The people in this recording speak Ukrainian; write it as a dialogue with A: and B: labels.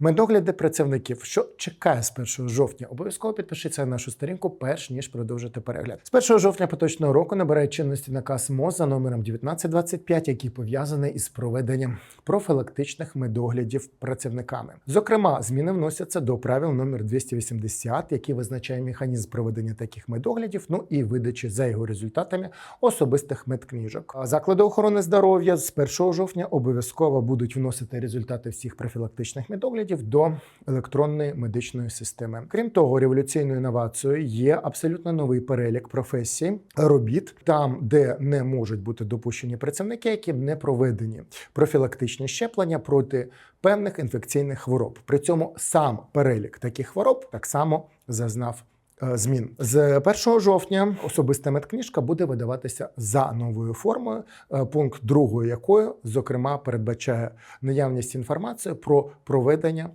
A: Медогляди працівників, що чекає з 1 жовтня, обов'язково підпишіться на нашу сторінку, перш ніж продовжити перегляд. З 1 жовтня поточного року набирає чинності наказ МОЗ за номером 1925, який пов'язаний із проведенням профілактичних медоглядів працівниками. Зокрема, зміни вносяться до правил номер 280, який визначає механізм проведення таких медоглядів, ну і видачі за його результатами особистих медкнижок. Заклади охорони здоров'я з 1 жовтня обов'язково будуть вносити результати всіх профілактичних медоглядів до електронної медичної системи. Крім того, революційною інновацією є абсолютно новий перелік професій робіт, там, де не можуть бути допущені працівники, які не проведені профілактичні щеплення проти певних інфекційних хвороб. При цьому сам перелік таких хвороб так само зазнав. Е, Змін. З 1 жовтня особиста медкнижка буде видаватися за новою формою, е, пункт другої якої, зокрема, передбачає наявність інформації про проведення